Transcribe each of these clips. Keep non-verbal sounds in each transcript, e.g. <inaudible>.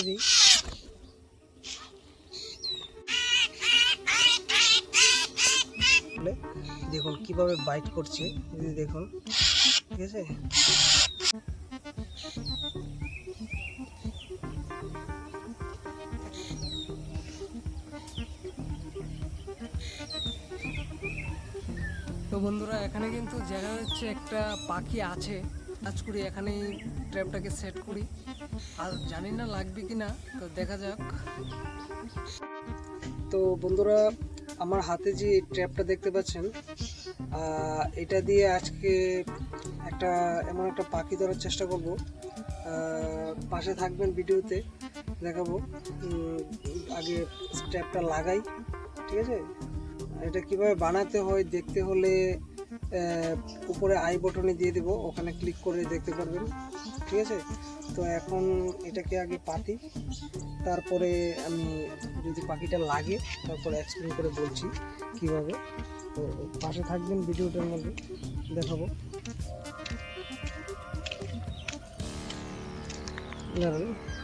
ছেড়ে দিই বলে, দেখুন কীভাবে বাইট করছে। যদি দেখুন। ঠিক আছে? তো বন্ধুরা এখানে কিন্তু জায়গা হচ্ছে একটা পাখি আছে। কাজ করি এখানেই ট্র্যাপটাকে সেট করি। আর জানি না লাগবে কি না তো দেখা যাক। তো বন্ধুরা, আমার হাতে যে ট্র্যাপটা দেখতে পাচ্ছেন এটা দিয়ে আজকে একটা এমন একটা পাখি ধরার চেষ্টা করব। পাশে থাকবেন ভিডিওতে, দেখাবো আগে ট্র্যাপটা লাগাই, ঠিক আছে? এটা কীভাবে বানাতে হয়, দেখতে হলে উপরে আই বটনে দিয়ে দেবো, ওখানে ক্লিক করে দেখতে পারবেন। ঠিক আছে? তো এখন এটাকে আগে পাতি, তারপরে আমি যদি পাখিটা লাগে, তারপরে এক্সপ্লেন করে বলছি কীভাবে। তো পাশে থাকবেন ভিডিওটার মধ্যে, দেখাবো।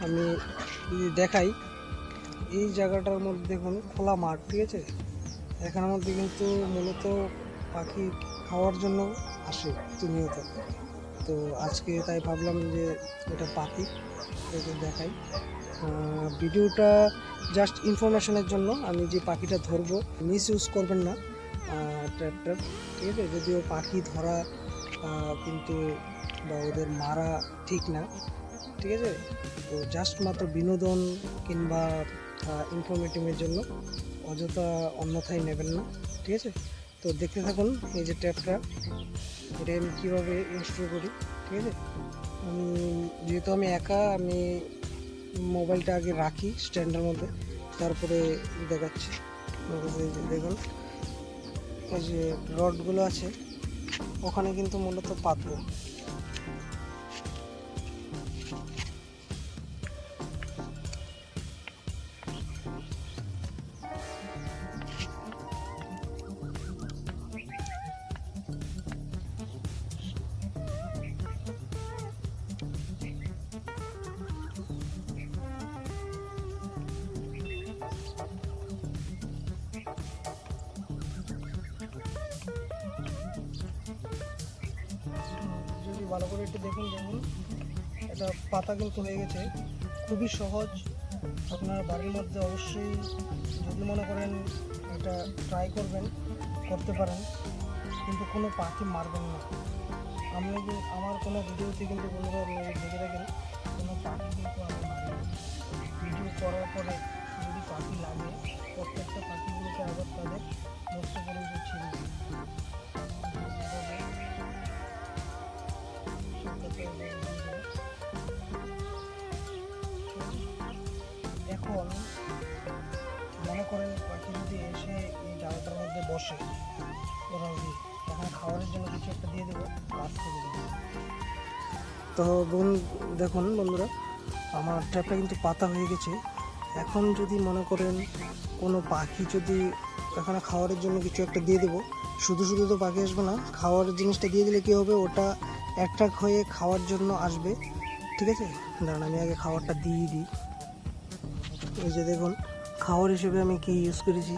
আমি যদি দেখাই, এই জায়গাটার মধ্যে দেখুন, খোলা মাঠ, ঠিক আছে? এখানের মধ্যে কিন্তু মূলত পাখি খাওয়ার জন্য আসে তুমিও তো আজকে তাই ভাবলাম যে এটা একে দেখাই। ভিডিওটা জাস্ট ইনফরমেশনের জন্য আমি যে পাখিটা ধরবো মিস ইউজ করবেন না। ট্র্যাপ ট্র্যাপ ঠিক আছে? যদিও পাখি ধরা কিন্তু বা ওদের মারা ঠিক না, ঠিক আছে? তো জাস্ট মাত্র বিনোদন কিংবা ইনফরমেটিভের জন্য অযথা অন্যথায় নেবেন না, ঠিক আছে? তো দেখতে থাকুন এই যে ট্যাপটা। এটা আমি কীভাবে ইনস্টল করি, ঠিক আছে? আমি, যেহেতু আমি একা, আমি মোবাইলটা আগে রাখি স্ট্যান্ডের মধ্যে, তারপরে দেখাচ্ছি। দেখুন, এই যে রডগুলো আছে, ওখানে কিন্তু মূলত পাতবো। ভালো করে একটু দেখুন দেখুন। এটা পাতা কিন্তু হয়ে গেছে। খুবই সহজ। আপনার বাড়ির মধ্যে অবশ্যই যদি মনে করেন এটা ট্রাই করবেন, করতে পারেন, কিন্তু কোনো পাখি মারবেন না। আমি যে, আমার কোনো ভিডিওতে কিন্তু বন্ধুরা আপনারা দেখে রাখেন কোনো পাখি কিন্তু আমি মারি ভিডিও করার পরে যদি পাখি লাগে, প্রত্যেকটা পাখিগুলোকে আবার তাদের নষ্ট করে ছেড়ে বসে জন্য কিছু একটা দিয়ে দেবো তো বোন দেখুন বন্ধুরা, আমার ট্র্যাপটা কিন্তু পাতা হয়ে গেছে। এখন যদি মনে করেন কোনো পাখি যদি এখানে খাওয়ারের জন্য কিছু একটা দিয়ে দেবো, শুধু শুধু তো পাখি আসবে না, খাওয়ার জিনিসটা দিয়ে দিলে কী হবে? ওটা অ্যাট্রাক্ট হয়ে খাওয়ার জন্য আসবে। ঠিক আছে? দাঁড়ান, আমি আগে খাবারটা দিয়ে দিই। এই যে দেখুন খাবার হিসেবে আমি কি ইউজ করেছি?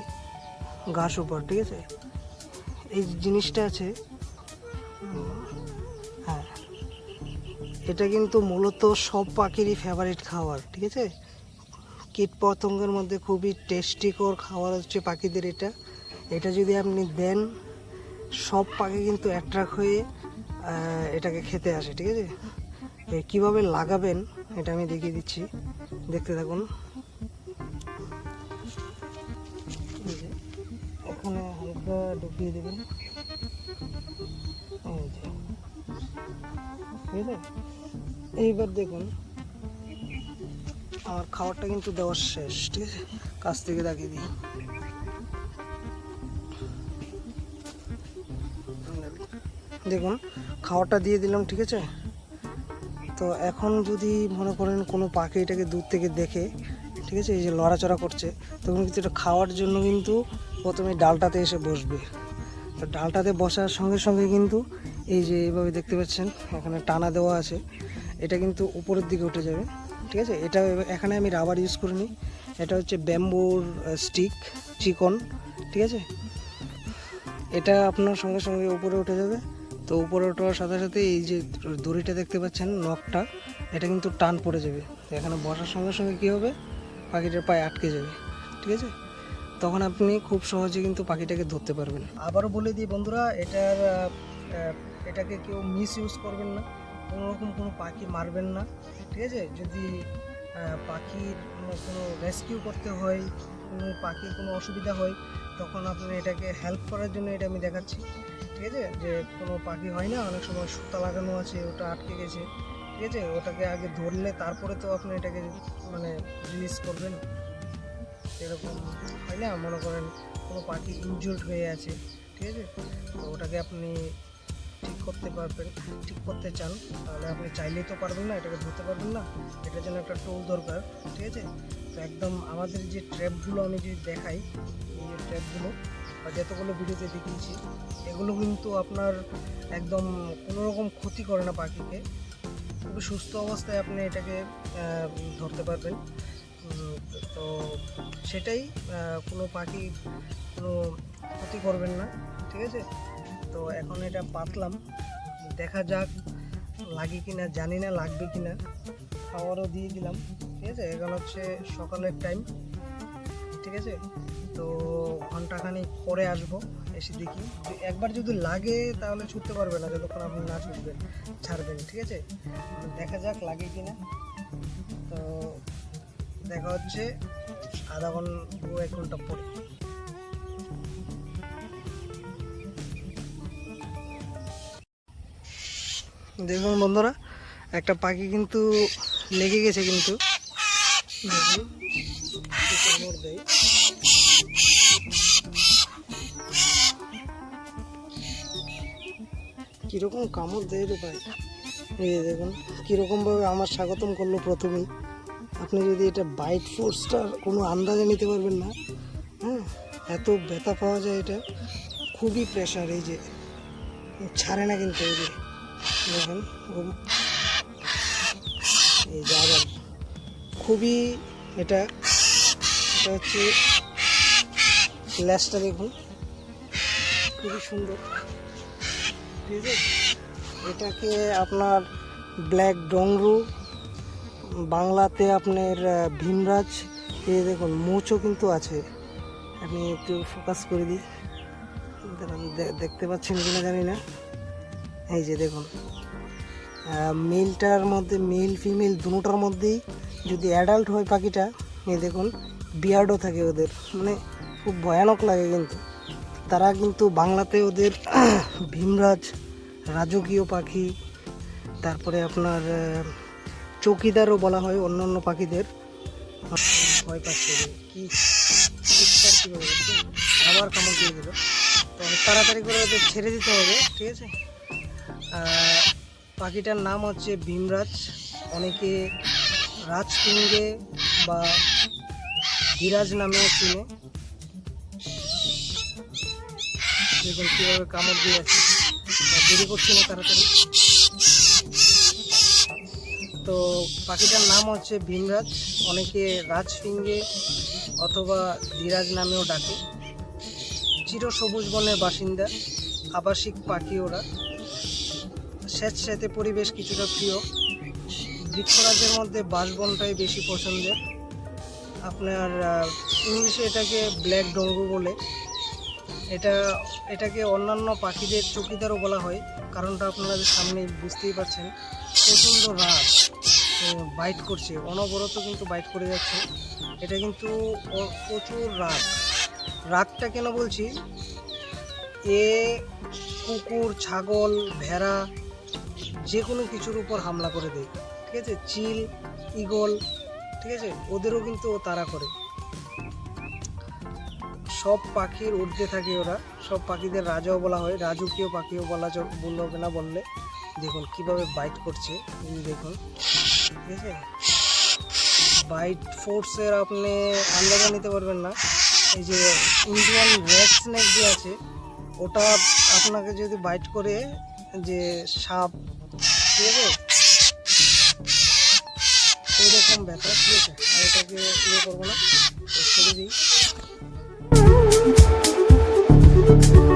ঘাস উপর, ঠিক আছে? এই জিনিসটা আছে হ্যাঁ এটা কিন্তু মূলত সব পাখিরই ফেভারিট খাবার, ঠিক আছে? কীট পতঙ্গের মধ্যে খুবই টেস্টিকর খাবার হচ্ছে পাখিদের এটা। এটা যদি আপনি দেন, সব পাখি কিন্তু অ্যাট্রাক্ট হয়ে এটাকে খেতে আসে, ঠিক আছে? কীভাবে লাগাবেন, এটা আমি দেখিয়ে দিচ্ছি। দেখতে থাকুন। ঢুকিয়ে দেবেন। ঠিক আছে এইবার দেখুন, আমার খাবারটা কিন্তু দেওয়ার শেষ, ঠিক আছে? কাছ থেকে দেখিয়ে দিই। দেখুন, খাবারটা দিয়ে দিলাম, ঠিক আছে? তো এখন যদি মনে করেন কোনো পাখি এটাকে দূর থেকে দেখে, ঠিক আছে, এই যে লড়াচড়া করছে, তখন কিন্তু এটা খাওয়ার জন্য কিন্তু প্রথমে ডালটাতে এসে বসবে। তো ডালটাতে বসার সঙ্গে সঙ্গে কিন্তু এই যে এইভাবে দেখতে পাচ্ছেন, এখানে টানা দেওয়া আছে, এটা কিন্তু উপরের দিকে উঠে যাবে, ঠিক আছে? এটা এখানে আমি রাবার ইউজ করিনি এটা হচ্ছে ব্যাম্বুর স্টিক চিকন, ঠিক আছে? এটা আপনার সঙ্গে সঙ্গে উপরে উঠে যাবে তো উপরে ওঠার সাথে সাথে এই যে দড়িটা দেখতে পাচ্ছেন, নখটা, এটা কিন্তু টান পড়ে যাবে। তো এখানে বসার সঙ্গে সঙ্গে কী হবে? পাখিটার পায়ে আটকে যাবে, ঠিক আছে? তখন আপনি খুব সহজে কিন্তু পাখিটাকে ধরতে পারবেন। আবারও বলে দিই বন্ধুরা, এটার এটাকে কেউ মিস ইউজ করবেন না। কোনো রকম কোনো পাখি মারবেন না, ঠিক আছে? যদি পাখির কোনো রেস্কিউ করতে হয়, কোনো পাখির কোনো অসুবিধা হয়, তখন আপনি এটাকে হেল্প করার জন্য এটা আমি দেখাচ্ছি। ঠিক আছে যে কোনো পাখি হয় না, অনেক সময় সুতা লাগানো আছে, ওটা আটকে গেছে, ঠিক আছে? ওটাকে আগে ধরলে তারপরে তো আপনি এটাকে মানে রিলিজ করবেন। এরকম হয় না, মনে করেন কোনো পাখি ইনজুর্ড হয়ে আছে, ঠিক আছে? তো ওটাকে আপনি ঠিক করতে পারবেন, ঠিক করতে চান, তাহলে আপনি চাইলেই তো পারবেন না, এটাকে ধরতে পারবেন না, এটার জন্য একটা টোল দরকার, ঠিক আছে? তো একদম আমাদের যে ট্র্যাপগুলো আমি যদি দেখাই, এই যে ট্র্যাপগুলো বা যতগুলো ভিডিওতে দেখিয়েছি, এগুলো কিন্তু আপনার একদম কোনো রকম ক্ষতি করে না পাখিকে। খুবই সুস্থ অবস্থায় আপনি এটাকে ধরতে পারবেন। তো সেটাই কোনো পাখি কোনো ক্ষতি করবেন না, ঠিক আছে? তো এখন এটা পাতলাম, দেখা যাক লাগে কি না জানি না লাগবে কি না খাবারও দিয়ে দিলাম, ঠিক আছে? এখন হচ্ছে সকালের টাইম ঠিক আছে? তো ঘন্টাখানিক পরে আসব, এসে দেখি। একবার যদি লাগে, তাহলে ছুটতে পারবে না, যতক্ষণ আপনি না ছুটবেন, ছাড়বেন, ঠিক আছে? দেখা যাক লাগে কি না তো দেখা হচ্ছে আধা ঘণ্টা এক ঘণ্টা পরে। দেখুন বন্ধুরা, একটা পাখি কিন্তু লেগে গেছে কিন্তু। দেয়। কীরকম কামড় দেয় রে ভাই? এই দেখুন, কীরকমভাবে আমার স্বাগতম করল প্রথমেই। আপনি যদি এটা বাইট ফোর্সটার কোনো আন্দাজে নিতে পারবেন না হ্যাঁ? এত ব্যথা পাওয়া যায় এটা, খুবই প্রেশার এই যে। ছাড়ে না কিন্তু এই যে। দেখুন এই যে আবার খুবই এটা এটা হচ্ছে ল্যাসটা দেখুন। খুবই সুন্দর। ঠিক এটাকে আপনার ব্ল্যাক ডংরু, বাংলাতে আপনার ভীমরাজ এই দেখুন মোচও কিন্তু আছে। আমি একটু ফোকাস করে দিই। দেখতে পাচ্ছেন কিনা জানি না। এই যে দেখুন মেলটার মধ্যে মেল ফিমেল দুটোটার মধ্যেই যদি অ্যাডাল্ট হয় পাখিটা এই দেখুন বিয়ার্ডও থাকে ওদের। মানে খুব ভয়ানক লাগে কিন্তু। তারা কিন্তু বাংলাতে ওদের <clears throat> ভীমরাজ, রাজকীয় পাখি, তারপরে আপনার চৌকিদারও বলা হয় অন্য অন্য পাখিদের। ভয় পাচ্ছে কি? আবার কামড় দিয়ে দেবে তো তাড়াতাড়ি করে ওদের ছেড়ে দিতে হবে, ঠিক আছে? পাখিটার নাম হচ্ছে ভীমরাজ। অনেকে রাজপিঙ্গে বা ধীরাজ নামেও চিনে। দেখুন কীভাবে কামড় দিয়ে আছে দেরি করছি না তাড়াতাড়ি। তো পাখিটার নাম হচ্ছে ভীমরাজ। অনেকে রাজপিঙ্গে অথবা ধীরাজ নামেও ডাকে। চির সবুজ বনের বাসিন্দা, আবাসিক পাখি ওরা। স্যাঁতস্যাঁতে পরিবেশ কিছুটা প্রিয়। বৃক্ষরাজের মধ্যে বাসবনটাই বেশি পছন্দের। আপনার ইংলিশে এটাকে ব্ল্যাক ডঙ্গু বলে। এটা, এটাকে অন্যান্য পাখিদের চকিদারও বলা হয়। কারণটা আপনারা সামনে বুঝতেই পারছেন। প্রচণ্ড রাগ বাইট করছে। অনবরত কিন্তু বাইট করে যাচ্ছে। এটা কিন্তু প্রচুর রাগ। রাগটা কেন বলছি? এ কুকুর, ছাগল, ভেড়া যে কোনো কিছুর উপর হামলা করে দেয়। ঠিক আছে? চিল ইগল ঠিক আছে? ওদেরও কিন্তু তাড়া করে। সব পাখির ঊর্ধ্বে থাকে ওরা। সব পাখিদের রাজাও বলা হয়, রাজকীয় পাখিও বলা বললে না বললে। দেখুন কীভাবে বাইট করছে দেখুন। ঠিক আছে? বাইট ফোর্সের আপনি আন্দাজা নিতে পারবেন না। এই যে ইন্ডিয়ান রেড স্নেক যে আছে, ওটা আপনাকে যদি বাইট করে যে সাপ, ঠিক আছে? ব্যথা ঠিক আছে? আর এটাকে ইয়ে করব না ছেড়ে দিই। Thank you.